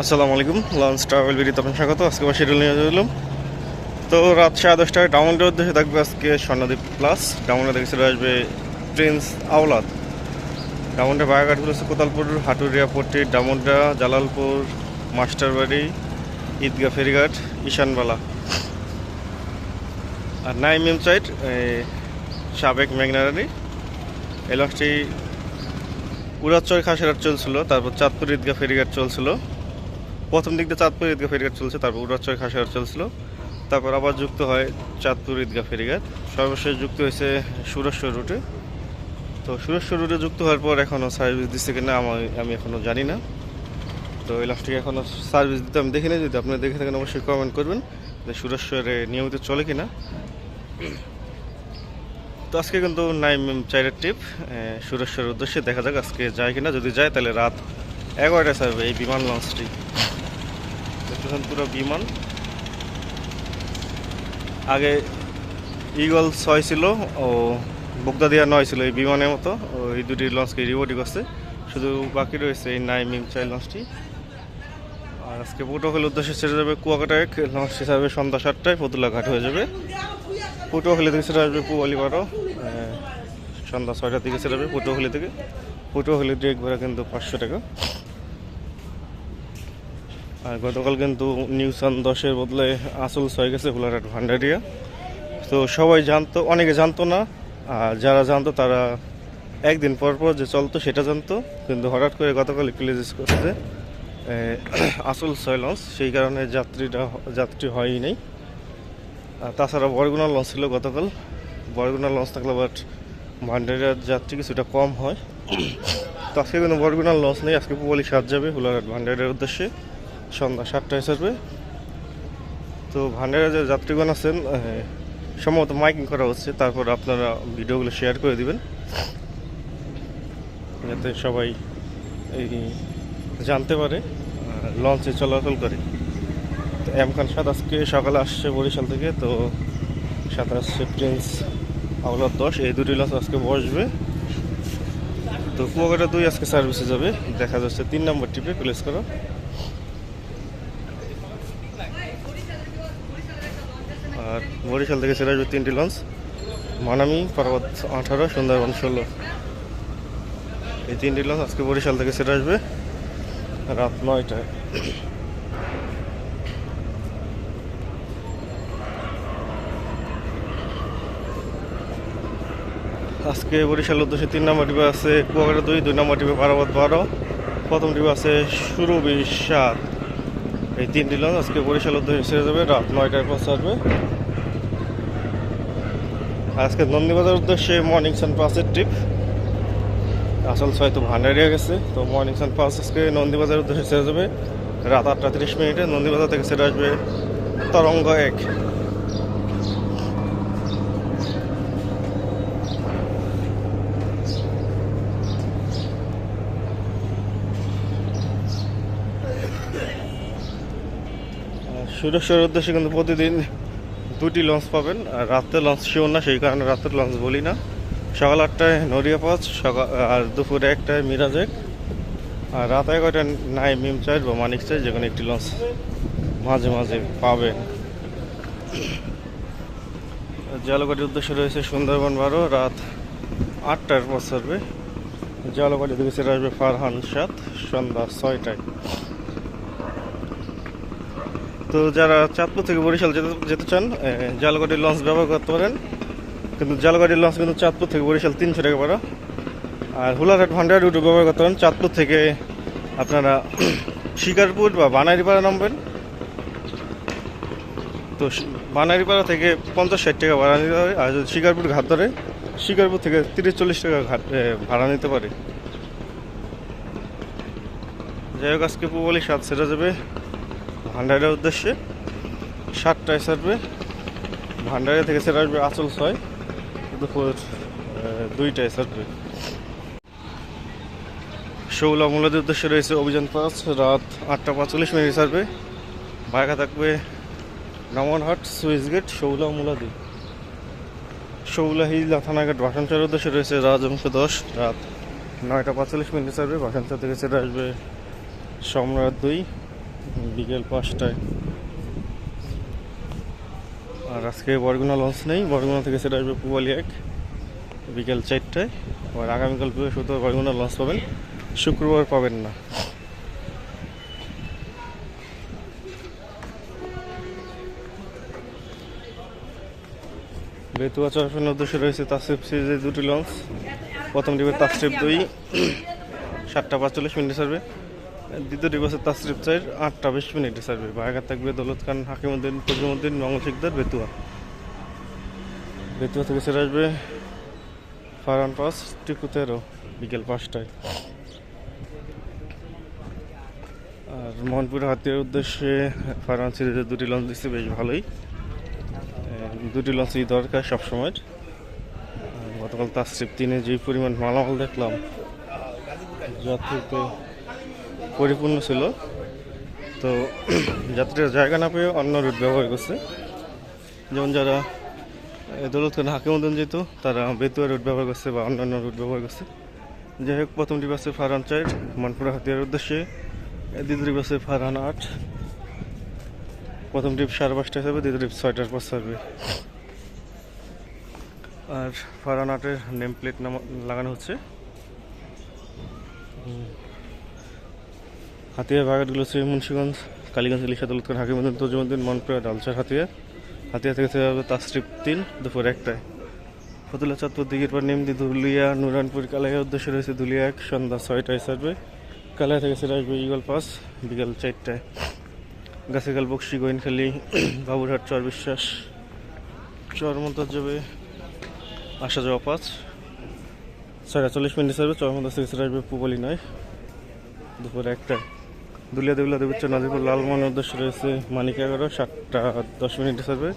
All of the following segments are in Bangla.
আসসালামু আলাইকুম লঞ্চ ট্রাভেল বিডিতে আপনার স্বাগত। আজকে আবার শিডিউল নিয়ে এলাম। তো রাত সাড়ে দশটায় ডাউনলোডের উদ্দেশ্যে থাকবে আজকে স্বর্ণদ্বীপ প্লাস। ডাউনলোড দেখে চলে আসবে প্রিন্স আওলাদ। ডাউনটা বাগাঘাটগুলো হচ্ছে কোতালপুর, হাটুরিয়া পট্টি ডামুড্ডা জালালপুর, মাস্টারবাড়ি, ঈদগাহ ফেরিঘাট, ঈশানবালা। আর নাইম এম সাইড সাবেক মেঘনারানি। এই লঞ্চটি উড়াচর খাসেরাট চলছিল, তারপর চাঁদপুর, ঈদগাহ ফেরিঘাট চলছিল। প্রথম দিক দিয়ে চাঁদপুর ঈদগাহ ফেরিঘাট চলছে, তারপর উড়াচর খাসেরাট চলছিল। তারপর আবার যুক্ত হয় চাঁদপুর ঈদগাহ ফেরিঘাট। সর্বশেষ যুক্ত হয়েছে সুরেশ্বর রুটে। তো সুরেশ্বর রুটে যুক্ত হওয়ার পর এখনও সার্ভিস দিচ্ছে কিনা আমি আমি এখনও জানি না। তো এই লাস্টটিকে এখনও সার্ভিস দিতে আমি দেখিনি, যদি আপনি দেখে থাকেন অবশ্যই কমেন্ট করবেন যে সুরেশ্বরে নিয়মিত চলে কিনা। তো আজকে কিন্তু নাইম চাইরের ট্রিপ সুরেশ্বরের উদ্দেশ্যে দেখা যাক আজকে যায় কিনা। যদি যায় তাহলে রাত এগারোটায় ছাড়বে এই বিমান লঞ্চটি দেখতেছেন পুরো বিমান। আগে ইগল ছয় ছিল, ও বগদাদিয়া নয় ছিল এই বিমানের মতো। ও এই দুটি লঞ্চকে রিপোর্টিং করছে। শুধু বাকি রয়েছে এই নাইমিং চাই লঞ্চটি আর আজকে পটুয়াখালীর উদ্দেশ্যে ছেড়ে যাবে কুয়াকাটায় লঞ্চ ছাড়বে সন্ধ্যা সাতটায় ফতুল্লা ঘাট হয়ে যাবে। পটুয়াখালী থেকে ছেড়ে আসবে বারো সন্ধ্যা ছয়টার দিকে ছেড়ে যাবে পটুয়াখালী থেকে। পটুয়াখালী দিয়ে ঘোরা কিন্তু পাঁচশো টাকা। আর গতকাল কিন্তু নিউসান দশের বদলে আসল ছয় গেছে হুলারহাট ভান্ডারিয়া। তো সবাই জানতো, অনেকে জানতো না, আর যারা জানতো তারা একদিন পর পর যে চলতো সেটা জানতো। কিন্তু হঠাৎ করে গতকাল প্লেজেস করছে আসল ছয় লঞ্চ সেই কারণে যাত্রীটা যাত্রী হয়ই নেই। তাছাড়া বরগুনা লঞ্চ ছিল গতকাল। বরগুনা লঞ্চ থাকলে বাট ভান্ডারিয়ার যাত্রী কিছুটা কম হয়। তো আজকে কিন্তু বরগুনার লঞ্চ নেই, আজকে পুবলি সাত যাবে হুলারহাট ভান্ডারিয়ার উদ্দেশ্যে। সন্ধ্যা সাতটায় ছাড়বে তো ভান্ডারে যে যাত্রীগণ আছেন সম্ভবত মাইকিং করা হচ্ছে, তারপর আপনারা ভিডিওগুলো শেয়ার করে দিবেন। যাতে সবাই এই জানতে পারে লঞ্চে চলাচল করে। তো এম খান আজকে সকালে আসছে বরিশাল থেকে, তো সাথে আসছে প্রিন্স আওলাদ দশ, এই দুটি লঞ্চ আজকে বসবে। তো কুয়াকাটা দুই আজকে সার্ভিসে যাবে, দেখা যাচ্ছে তিন নম্বর টিপে প্লেস করা আর বরিশাল থেকে আসবে তিনটি লঞ্চ, মানামি পার্বত আঠারো, সুন্দরবন ষোলো। এই তিনটি লঞ্চ আজকে বরিশাল থেকে ছেড়ে আসবে রাত নয়টায়। আজকে বরিশাল উদ্দেশ্যে তিন নম্বর টিপে আছে কুয়াকাটা দুই দুই নম্বর টিপে পার্বত বারো, প্রথম টিপে আছে সুরবি সাত। এই তিনটি লঞ্চ আজকে বরিশাল উদ্দেশ্যে ছেড়ে যাবে রাত নয়টায় পৌঁছাবে। আজকে নন্দীবাজার উদ্দেশ্যে মর্নিং সান পাসের ট্রিপ আসল ছয় তো ভান্ডারিয়া গেছে। তো মর্নিং সান পাস আজকে নন্দীবাজার উদ্দেশ্যে ছেড়ে যাবে রাত আটটা তিরিশ মিনিটে নন্দীবাজার থেকে ছেড়ে আসবে তরঙ্গ এক। সুরেশ্বরের উদ্দেশ্যে কিন্তু প্রতিদিন দুটি লঞ্চ পাবেন। আর রাতে লঞ্চ শিওর না, সেই কারণে রাতের লঞ্চ বলি না। সকাল আটটায় নড়িয়া পাঁচ, সকাল আর দুপুরে একটায় মিরাজ এক। আর রাত এগারোটায় নাই মিম চাইড বা মানিক চাই যে কোনো একটি লঞ্চ মাঝে মাঝে পাবেন। জলগাড়ির উদ্দেশ্য রয়েছে সুন্দরবন বারো, রাত আটটার পর জলগাড়ি থেকে ছেড়ে আসবে ফারহান সাত, সন্ধ্যা ছয়টায়। তো যারা চাঁদপুর থেকে বরিশাল যেতে যেতে চান জালগাড়ির লঞ্চ ব্যবহার করতে পারেন। কিন্তু জালগাড়ির লঞ্চ কিন্তু চাঁদপুর থেকে বরিশাল তিনশো টাকা ভাড়া। আর হুলারহাট, ভান্ডার রুটে ব্যবহার করতে পারেন। চাঁদপুর থেকে আপনারা শিকারপুর বা বানারিপাড়া নামবেন। তো বানারিপাড়া থেকে পঞ্চাশ ষাট টাকা ভাড়া নিতে হবে। আর শিকারপুর ঘাট ধরে, শিকারপুর থেকে তিরিশ চল্লিশ টাকা ঘাট ভাড়া নিতে পারে। যাই হোক, আজকে পুবলি সাত সেটা যাবে। ভান্ডারের উদ্দেশ্যে সাতটায় ছাড়বে। ভান্ডারে থেকে ছেড়ে আসবে আচল ছয়, দুপুর দুইটায় ছাড়বে। শৌলা মূলাদের উদ্দেশ্যে রয়েছে অভিযান পাঁচ, রাত আটটা পাঁচচল্লিশ মিনিট ছাড়বে। বাইকা থাকবে নামনহাট সুইচ গেট শৌলা মূলাদি শৌলা হিজলা থানাঘাট ভাষণচার উদ্দেশ্যে রয়েছে রাজবংশ দশ, রাত নয়টা পাঁচচল্লিশ মিনিট ছাড়বে। ভাষণচা থেকে ছেড়ে আসবে সম্রাট দুই। বিকেল পাঁচটায়। আর আজকে বরগুনা লঞ্চ নেই। বরগুনা থেকে সেটা আসবে পুবালি এক, বিকেল চারটায়। আর আগামীকাল বৃহস্পতিবার বরগুনা লঞ্চ পাবেন। শুক্রবার পাবেন না। বেতুয়া চরফের উদ্দেশ্যে রয়েছে তাসরিফ সিরিজের দুটি লঞ্চ প্রথম ডিবে তাসরিফ দুই। সাতটা পাঁচচল্লিশ মিনিটে সার্ভে দ্বিতীয় হচ্ছে তাসরিফ চার আটটা বিশ মিনিটে সার্ভে। বায়াঘাট থাকবে দৌলত খান, হাকিমুদ্দিন, ফজলুদ্দিন মঙ্গল শিকদার বেতুয়া। বেতুয়া থেকে সেরে আসবে ফারান পাস, টিপু তেরো, বিকেল পাঁচটায়। আর মোহনপুর হাতিয়ার উদ্দেশ্যে ফারান সিরিজের দুটি লঞ্চ দিচ্ছে, বেশ ভালোই। দুটি লঞ্চই দরকার সবসময় গতকাল তাসরিফ তিনে যে পরিমাণ মালামাল দেখলাম যাত্রীতে পরিপূর্ণ ছিল। তো যাত্রীরা জায়গা না পেয়ে অন্য রুট ব্যবহার করছে। যেমন যারা দৌলত খান হাকিমুদ্দিন যেত তারা বেতুয়া রুট ব্যবহার করছে বা অন্যান্য রুট ব্যবহার করছে। যাই হোক প্রথমটি বাসে ফারহান চার, মনপুরা হাতিয়ার উদ্দেশ্যে। দ্বিতীয় বাসে ফারহান আট। প্রথম ট্রিপ সাড়ে পাঁচটায় হবে, দ্বিতীয় ট্রিপ ছয়টার পর ছাড়বে। আর ফারহান আটের নেম প্লেট নাম, লাগানো হচ্ছে। হুম। হাতিয়ার বাগানগুলো হচ্ছে মুন্সিগঞ্জ কালীগঞ্জ, ইলিশা দৌলত খান হাকিমুদ্দিন তজুমুদ্দিন মনপুরা ডালচার হাতিয়ার হাতিয়া থেকে ছেড়ে হবে তাসরিফ তিন, দুপুর একটায়। ফতুল্লা চাঁদপুর দিঘির পর নেমদি, ধুলিয়া, নুরানপুর, কালাইয়ের উদ্দেশ্যে রয়েছে ধুলিয়া এক, সন্ধ্যা ছয়টায় ছাড়বে কালাই থেকে ছেড়ে আসবে ইগল পাস, বিকাল চারটায়। গাছিকাল বক্সি, গোয়েনখালি, বাবুরহাট চর বিশ্বাস চর মন্তাজ যাবে আসা যাওয়া পাঁচ। ছয়টা চল্লিশ মিনিট ছাড়বে চর থেকে ছেড়ে আসবে পুবলি নয়, দুপুর একটায়। দুলিয়া দেবুল্লা দেবুচ্চ নাজিপুর লালমোহনের উদ্দেশ্যে রয়েছে মানিক এগারো সাতটা দশ মিনিটে ছাড়বে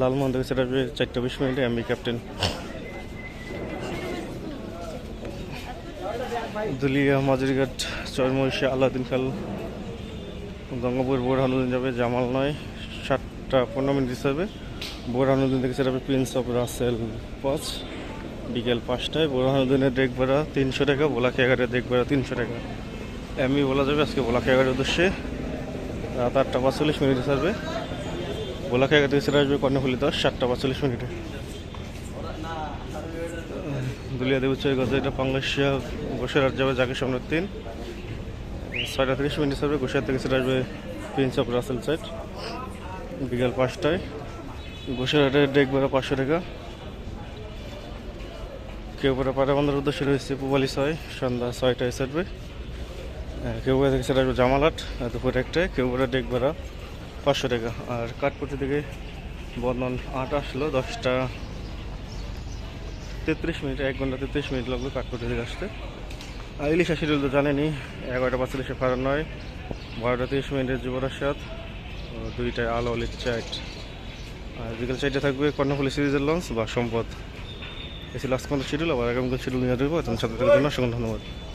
লালমোহন থেকে সেটা আসবে চারটা বিশ মিনিটে এমবি ক্যাপ্টেন। দুলিয়া মাঝুরিঘাট চরমহিষা আলাউদ্দিন খাল। গঙ্গাপুর বোরহানুদ্দিন যাবে, জামাল নয়, সাতটা পনেরো মিনিট হিসাবে বোরহানুদ্দিন থেকে সেটা হবে প্রিন্স অফ রাসেল পাঁচ, বিকেল পাঁচটায়। বোরহানুদ্দিনের ডেক ভাড়া তিনশো টাকা বোলাকে এগারো ডেক ভাড়া তিনশো টাকা। এমনি বলা যাবে, আজকে বোলাকে এগারোর উদ্দেশ্যে। রাত আটটা পাঁচচল্লিশ মিনিটে ছাড়বে। এগারো থেকে সেটা আসবে কর্ণফুলি দশ, সাতটা পাঁচচল্লিশ মিনিটে। দুলিয়া দেবী চয় গজা এটা পাংলাশিয়া গোসেরাট যাবে জাকির সামনে তিন। ছয়টা তিরিশ মিনিট ছাড়বে গোসাইয়ার থেকে সেটা আসবে প্রিন্স অফ রাসেল সাইড বিকাল পাঁচটায়। গোসেরাটের ডেক ভাড়া পাঁচশো টাকা। কেউ পরে পাটাবন্ধার উদ্দেশ্যে রয়েছে পুবালি ছয়, সন্ধ্যা ছয়টায় ছাড়বে। কেউ পরে থেকে সেটা আসবে জামালাট দুপুর একটায় কেউ পরে ডেক পাঁচশো টাকা। আর কাঠপুটি থেকে বর্ধমান আট আসলো, দশটা তেত্রিশ মিনিট, এক ঘণ্টা তেত্রিশ মিনিট লাগল কাঠপুটি থেকে আসতে। আর ইলিশা শিডিউল তো জানেনি এগারোটা পাঁচচল্লিশে ফারান নয়, বারোটা তিরিশ মিনিটের যুবরাজ সাত দুইটায় আলো অলির চাইট। আর বিকেল চারটে থাকবে কর্ণফুলি সিরিজের লঞ্চ বা সম্পদ। এই লাস্ট আজকে শিডিউল আবার আগামীকাল শিডিউল নিয়ে দেবো এবং সাথে থাকার জন্য অসংখ্য ধন্যবাদ।